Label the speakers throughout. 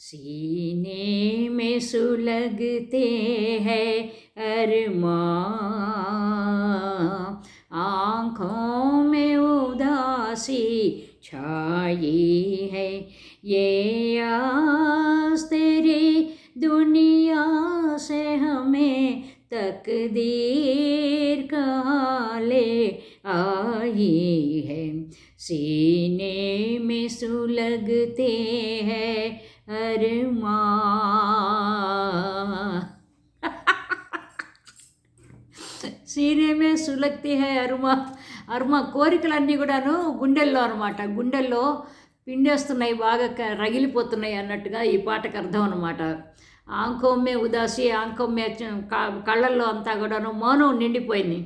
Speaker 1: सीने में सुलगते हैं अरमान आँखों में उदासी छाई है। ये आस तेरी दुनिया से हमें तकदीर कहाँ ले आई है। सीने में सुलगते हैं అరుమా సీనేమే సులక్తి హే అరుమ. అరుమ కోరికలన్నీ కూడాను గుండెల్లో అనమాట గుండెల్లో పిండేస్తున్నాయి బాగా రగిలిపోతున్నాయి అన్నట్టుగా ఈ పాటకు అర్థం అనమాట ఆంకోమ్మే ఉదాసి ఆంకోమ్మే కళ్ళల్లో అంతా కూడాను మౌనం నిండిపోయింది.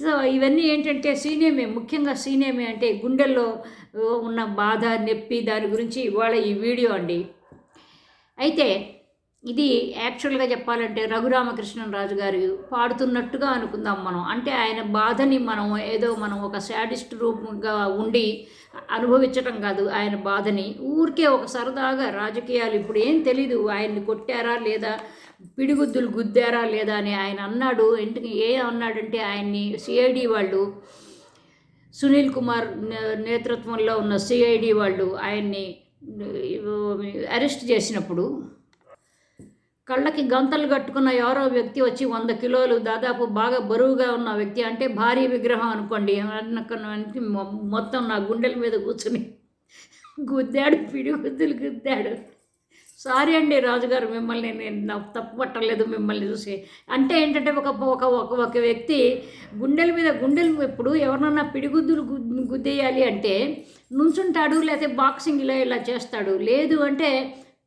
Speaker 1: సో ఇవన్నీ ఏంటంటే సీనేమే ముఖ్యంగా సీనేమే అంటే గుండెల్లో ఉన్న బాధ నొప్పి దాని గురించి ఇవాళ ఈ వీడియో అండి. అయితే ఇది యాక్చువల్గా చెప్పాలంటే రఘురామకృష్ణరాజు గారు పాడుతున్నట్టుగా అనుకుందాం మనం. అంటే ఆయన బాధని మనం ఏదో మనం ఒక శాడిస్ట్ రూపంగా ఉండి అనుభవించటం కాదు ఆయన బాధని. ఊరికే ఒక సరదాగా రాజకీయాలు ఇప్పుడు ఏం తెలీదు. ఆయన్ని కొట్టారా లేదా? పిడిగుద్దులు గుద్దారా లేదా అని ఆయన అన్నాడు. ఇంటికి ఏ అన్నాడంటే ఆయన్ని సిఐడి వాళ్ళు సునీల్ కుమార్ నేతృత్వంలో ఉన్న సిఐడి వాళ్ళు ఆయన్ని అరెస్ట్ చేసినప్పుడు కళ్ళకి గంతలు కట్టుకున్న ఎవరో వ్యక్తి వచ్చి వంద కిలోలు దాదాపు బాగా బరువుగా ఉన్న వ్యక్తి అంటే భారీ విగ్రహం అనుకోండి. మొత్తం నా గుండెల మీద కూర్చుని గుద్దాడు పిడి గుద్దులు గుద్దాడు. సారీ అండి రాజుగారు మిమ్మల్ని నేను నాకు తప్పు పట్టలేదు మిమ్మల్ని చూసి. అంటే ఏంటంటే ఒక ఒక ఒక ఒక వ్యక్తి గుండెల మీద గుండెలు ఇప్పుడు ఎవరినన్నా పిడిగుద్దులు గుద్దేయాలి అంటే నుంచుంటాడు లేకపోతే బాక్సింగ్ ఇలా ఇలా చేస్తాడు. లేదు అంటే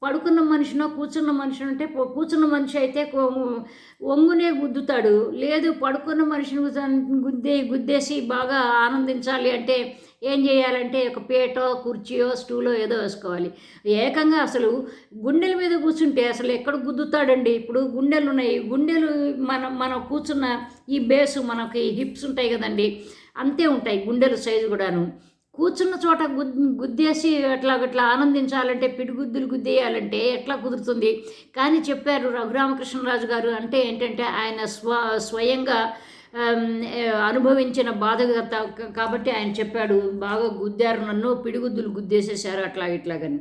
Speaker 1: పడుకున్న మనిషినో కూర్చున్న మనిషి అంటే కూర్చున్న మనిషి అయితే ఒంగునే గుద్దుతాడు. లేదు పడుకున్న మనిషిని గుద్దే గుద్దేసి బాగా ఆనందించాలి అంటే ఏం చేయాలంటే ఒక పీటో కుర్చీయో స్టూలో ఏదో వేసుకోవాలి. ఏకంగా అసలు గుండెల మీద కూర్చుంటే అసలు ఎక్కడ గుద్దుతాడండి? ఇప్పుడు గుండెలు ఉన్నాయి. గుండెలు మనం మనం కూర్చున్న ఈ బేసు మనకి హిప్స్ ఉంటాయి కదండి. అంతే ఉంటాయి గుండెల సైజు కూడాను. కూర్చున్న చోట గుద్ గుద్దేసి ఎట్లా అట్లా ఆనందించాలంటే పిడిగుద్దులు గుద్దేయాలంటే ఎట్లా కుదురుతుంది? కానీ చెప్పారు రఘురామకృష్ణరాజు గారు అంటే ఏంటంటే ఆయన స్వ స్వయంగా అనుభవించిన బాధ కాబట్టి ఆయన చెప్పాడు బాగా గుద్దారు నన్ను పిడిగుద్దులు గుద్దేసేశారు అట్లా ఇట్లాగని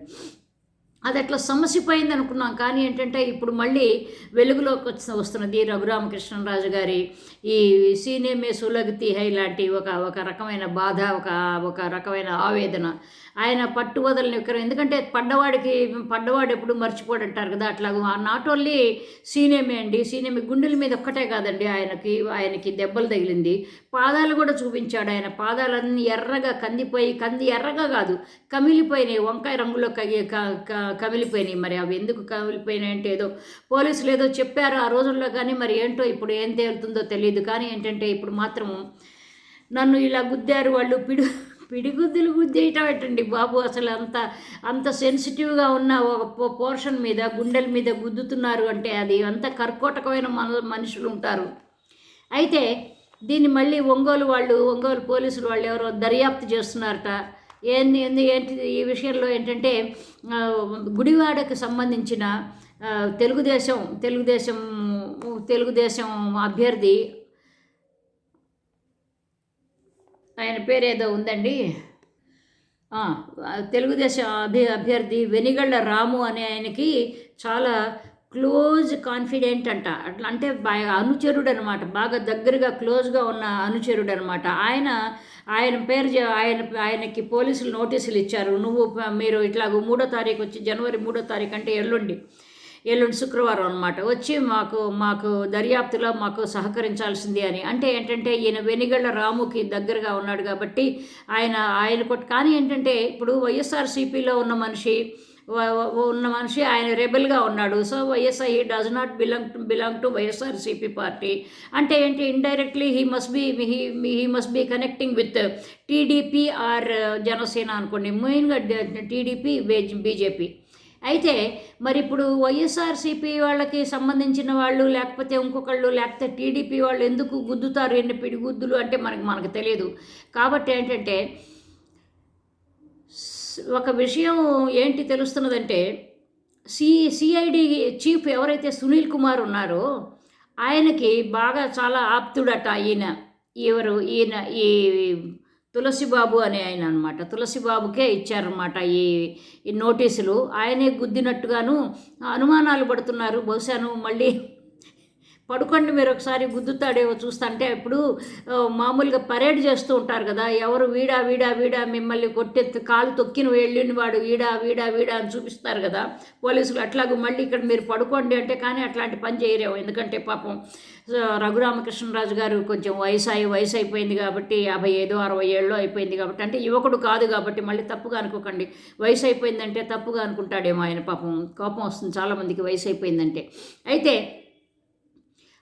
Speaker 1: అది అట్లా సమసిపోయింది అనుకున్నాం. కానీ ఏంటంటే ఇప్పుడు మళ్ళీ వెలుగులోకి వచ్చి వస్తున్నది రఘురామకృష్ణరాజు గారి ఈ సీనేమే సులగతి హై లాంటి ఒక ఒక రకమైన బాధ ఒక ఒక రకమైన ఆవేదన. ఆయన పట్టు వదలని ఎందుకంటే పడ్డవాడికి పడ్డవాడు ఎప్పుడు మర్చిపోడంటారు కదా అట్లా నాట్ ఓన్లీ సీనేమే అండి. సీనేమే గుండెల మీద ఒక్కటే కాదండి. ఆయనకి ఆయనకి దెబ్బలు తగిలింది. పాదాలు కూడా చూపించాడు ఆయన. పాదాలన్నీ ఎర్రగా కందిపోయి కంది ఎర్రగా కాదు కమిలిపోయినాయి. వంకాయ రంగులో కగి క- కమిలిపోయినాయి మరి. అవి ఎందుకు కమిలిపోయినాయి అంటే ఏదో పోలీసులు ఏదో చెప్పారు ఆ రోజుల్లో కానీ మరి ఏంటో ఇప్పుడు ఏం తేలుతుందో తెలియదు. కానీ ఏంటంటే ఇప్పుడు మాత్రం నన్ను ఇలా గుద్దారు వాళ్ళు పిడు పిడిగుద్దులు గుద్దేయటం ఏంటండి బాబు? అసలు అంత అంత సెన్సిటివ్గా ఉన్న ఒక పోర్షన్ మీద గుండెల మీద గుద్దుతున్నారు అంటే అది అంత కర్కోటకమైన మన మనుషులు ఉంటారు. అయితే దీన్ని మళ్ళీ ఒంగోలు వాళ్ళు ఒంగోలు పోలీసులు వాళ్ళు ఎవరో దర్యాప్తు చేస్తున్నారట. ఏంది ఏంది ఏంటి ఈ విషయంలో ఏంటంటే గుడివాడకు సంబంధించిన తెలుగుదేశం తెలుగుదేశం తెలుగుదేశం అభ్యర్థి ఆయన పేరు ఏదో ఉందండి తెలుగుదేశం అభి అభ్యర్థి వెనిగళ్ళ రాము అనే ఆయనకి చాలా క్లోజ్ కాన్ఫిడెంట్ అంట. అట్లా అంటే బాగా అనుచరుడు అనమాట బాగా దగ్గరగా క్లోజ్గా ఉన్న అనుచరుడు అనమాట ఆయన ఆయన పేరు ఆయన ఆయనకి పోలీసులు నోటీసులు ఇచ్చారు. నువ్వు మీరు ఇట్లాగ మూడో తారీఖు వచ్చి జనవరి మూడో తారీఖు అంటే ఎల్లుండి ఎల్లుండి శుక్రవారం అనమాట వచ్చి మాకు మాకు దర్యాప్తులో మాకు సహకరించాల్సింది అని. అంటే ఏంటంటే ఈయన వెనిగళ్ళ రాముకి దగ్గరగా ఉన్నాడు కాబట్టి ఆయన ఆయన కొట్టు కానీ ఏంటంటే ఇప్పుడు వైఎస్ఆర్సీపీలో ఉన్న మనిషి ఉన్న మనిషి ఆయన రెబెల్గా ఉన్నాడు. So YSI does not belong to belong to YSRCP party అంటే ఏంటి? Indirectly he must be he he must be connecting with TDP or Janasena అనుకోండి. మెయిన్గా టీడీపీ బీజేపీ అయితే మరి ఇప్పుడు వైఎస్ఆర్సీపీ వాళ్ళకి సంబంధించిన వాళ్ళు లేకపోతే ఇంకొకళ్ళు లేకపోతే టీడీపీ వాళ్ళు ఎందుకు గుద్దుతారు? ఎన్ని పిడిగుద్దులు? అంటే మనకు మనకు తెలియదు. కాబట్టి ఏంటంటే ఒక విషయం ఏంటి తెలుస్తున్నదంటే సి సిఐడి చీఫ్ ఎవరైతే సునీల్ కుమార్ ఉన్నారో ఆయనకి బాగా చాలా ఆప్తుడట ఈయన. ఎవరు? ఈయన ఈ తులసిబాబు అనే ఆయన అనమాట తులసిబాబుకే ఇచ్చారనమాట ఈ ఈ నోటీసులు. ఆయనే గుద్దినట్టుగాను అనుమానాలు పడుతున్నారు. బహుశాను మళ్ళీ పడుకోండి మీరు ఒకసారి గుద్దుతాడేవో చూస్తుంటే ఇప్పుడు మామూలుగా పరేడ్ చేస్తూ ఉంటారు కదా ఎవరు వీడా వీడా వీడా మిమ్మల్ని కొట్టెత్తి కాలు తొక్కిన వెళ్ళిన వాడు వీడా వీడా వీడా అని చూపిస్తారు కదా పోలీసులు అట్లాగూ మళ్ళీ ఇక్కడ మీరు పడుకోండి అంటే కానీ అట్లాంటి పని చేయరేమో. ఎందుకంటే పాపం రఘురామకృష్ణరాజు గారు కొంచెం వయసు అయి వయసు అయిపోయింది కాబట్టి యాభై ఐదో అరవై ఏళ్ళో అయిపోయింది కాబట్టి అంటే యువకుడు కాదు కాబట్టి మళ్ళీ తప్పుగా అనుకోకండి. వయసు అయిపోయిందంటే తప్పుగా అనుకుంటాడేమో ఆయన పాపం కోపం వస్తుంది చాలామందికి వయసు అయిపోయిందంటే. అయితే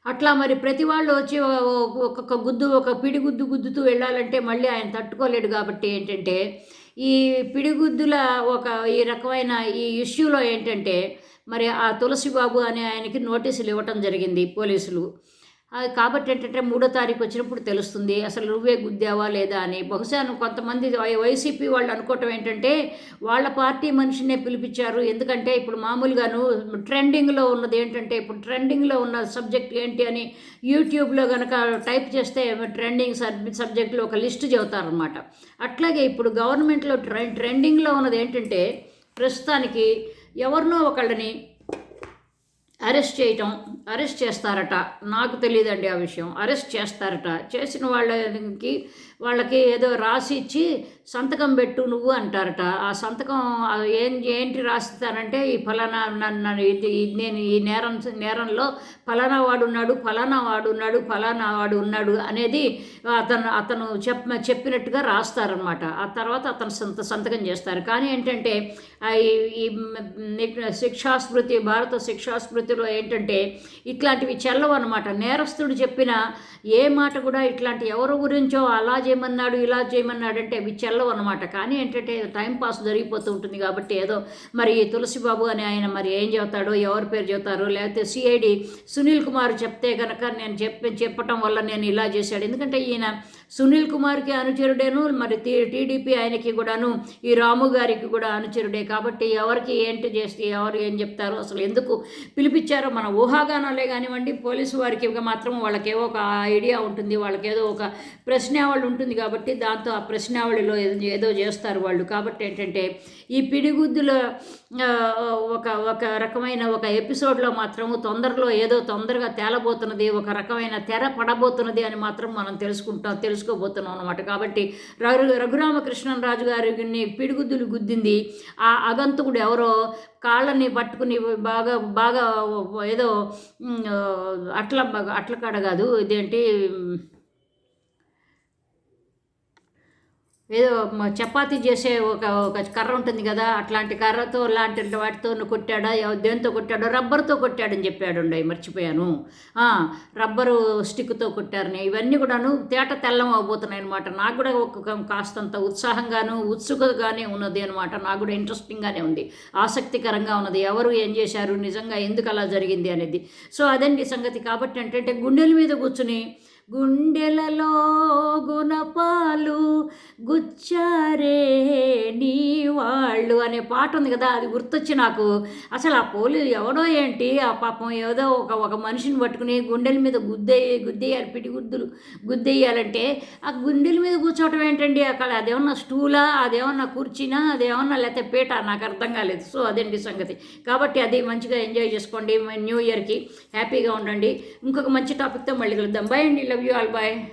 Speaker 1: అట్లా మరి ప్రతి వాళ్ళు వచ్చి ఒ- ఒక్కొక్క గుద్దు ఒక పిడిగుద్దు గుద్దుతూ వెళ్ళాలంటే మళ్ళీ ఆయన తట్టుకోలేడు కాబట్టి ఏంటంటే ఈ పిడిగుద్దుల ఒక ఈ రకమైన ఈ ఇష్యూలో ఏంటంటే మరి ఆ తులసిబాబు అనే ఆయనకి నోటీసులు ఇవ్వటం జరిగింది పోలీసులు. కాబట్టి ఏంటంటే మూడో తారీఖు వచ్చినప్పుడు తెలుస్తుంది. అసలు నువ్వే గుద్దావా లేదా అని. బహుశా కొంతమంది వై- వైసీపీ వాళ్ళు అనుకోవటం ఏంటంటే వాళ్ళ పార్టీ మనిషినే పిలిపించారు. ఎందుకంటే ఇప్పుడు మామూలుగాను ట్రెండింగ్లో ఉన్నది ఏంటంటే ఇప్పుడు ట్రెండింగ్లో ఉన్న సబ్జెక్ట్ ఏంటి అని యూట్యూబ్లో కనుక టైప్ చేస్తే ట్రెండింగ్ సబ్జెక్టులో ఒక లిస్ట్ చెబుతారనమాట అట్లాగే ఇప్పుడు గవర్నమెంట్లో ట్రెండింగ్లో ఉన్నది ఏంటంటే ప్రస్తుతానికి ఎవరినో ఒకళ్ళని అరెస్ట్ చేయటం అరెస్ట్ చేస్తారట. నాకు తెలియదండి ఆ విషయం. అరెస్ట్ చేస్తారట. చేసిన వాళ్ళకి వాళ్ళకి ఏదో రాసి ఇచ్చి సంతకం పెట్టు నువ్వు అంటారట. ఆ సంతకం ఏం ఏంటి రాస్తారంటే ఈ ఫలానా నన్ను ఇది నేను ఈ నేరం నేరంలో ఫలానా వాడు ఉన్నాడు ఫలానా వాడు ఉన్నాడు ఫలానా వాడు ఉన్నాడు అనేది అతను అతను చెప్ చెప్పినట్టుగా రాస్తారనమాట ఆ తర్వాత అతను సంత సంతకం చేస్తారు. కానీ ఏంటంటే ఈ- శిక్షాస్మృతి భారత శిక్షాస్మృతి భారత ఏంటంటే ఇట్లాంటివి చెల్లవు అనమాట నేరస్తుడు చెప్పిన ఏ మాట కూడా ఇట్లాంటి ఎవరి గురించో అలా చేయమన్నాడు ఇలా చేయమన్నాడు అంటే అవి చెల్లవు అనమాట కానీ ఏంటంటే టైం పాస్ జరిగిపోతూ ఉంటుంది కాబట్టి ఏదో మరి తులసిబాబు అని ఆయన మరి ఏం చెబుతాడో ఎవరి పేరు చెబుతారో లేకపోతే సిఐడి సునీల్ కుమార్ చెప్తే కనుక నేను చెప్పి చెప్పటం వల్ల నేను ఇలా చేశాడు. ఎందుకంటే ఈయన సునీల్ కుమార్కి అనుచరుడేను మరి టీడీపీ ఆయనకి కూడాను ఈ రాము గారికి కూడా అనుచరుడే. కాబట్టి ఎవరికి ఏంటి చేస్తే ఎవరు ఏం చెప్తారో అసలు ఎందుకు పిలిపించారో మన ఊహాగానాలే కానివ్వండి పోలీసు వారికి మాత్రం వాళ్ళకేవో ఒక ఐడియా ఉంటుంది వాళ్ళకేదో ఒక ప్రశ్నావళి ఉంటుంది కాబట్టి దాంతో ఆ ప్రశ్నావళిలో ఏదో ఏదో చేస్తారు వాళ్ళు. కాబట్టి ఏంటంటే ఈ పిడిగుద్దుల ఒక ఒక రకమైన ఒక ఎపిసోడ్లో మాత్రము తొందరలో ఏదో తొందరగా తేలబోతున్నది ఒక రకమైన తెర పడబోతున్నది అని మాత్రం మనం తెలుసుకుంటాం తెలుసు తెలుసుకోబోతున్నాం అనమాట కాబట్టి రఘు రఘురామకృష్ణరాజు గారిని పిడిగుద్దులు గుద్దింది. ఆ అగంతకుడు ఎవరో కాళ్ళని పట్టుకుని బాగా బాగా ఏదో అట్ల అట్ల కాడ కాదు. ఇదేంటి? ఏదో చపాతి చపాతీ చేసే ఒక ఒక కర్ర ఉంటుంది కదా అట్లాంటి కర్రతో లాంటి వాటితో కొట్టాడా దేంతో కొట్టాడో రబ్బర్తో కొట్టాడని చెప్పాడు మర్చిపోయాను. రబ్బరు స్టిక్తో కొట్టారని ఇవన్నీ కూడాను తేట తెల్లం అవబోతున్నాయి అనమాట నాకు కూడా ఒక కాస్తంత ఉత్సాహంగాను ఉత్సుకగానే ఉన్నది అనమాట నాకు కూడా ఇంట్రెస్టింగ్గానే ఉంది. ఆసక్తికరంగా ఉన్నది. ఎవరు ఏం చేశారు? నిజంగా ఎందుకు అలా జరిగింది అనేది. సో అదండి సంగతి. కాబట్టి ఏంటంటే గుండెల మీద కూర్చుని గుండెలలో గుణపాలు గుచ్చారే నీ వాళ్ళు అనే పాట ఉంది కదా అది గుర్తొచ్చి నాకు. అసలు ఆ పోలీ ఎవడో ఏంటి? ఆ పాపం ఏదో ఒక ఒక మనిషిని పట్టుకుని గుండెల మీద గుద్దే గుద్దేయాలి పిటి గుద్దులు గుద్దేయాలంటే ఆ గుండెల మీద కూర్చోవటం ఏంటండి? అక్కడ అదేమన్నా స్టూలా? అదేమన్నా కుర్చీనా? అదేమన్నా లేకపోతే పీట? నాకు అర్థం కాలేదు. సో అదండి సంగతి? కాబట్టి అది మంచిగా ఎంజాయ్ చేసుకోండి. న్యూ ఇయర్కి హ్యాపీగా ఉండండి. ఇంకొక మంచి టాపిక్తో మళ్ళీ కలుద్దాం. బాయ్ అండి. love you all. Bye.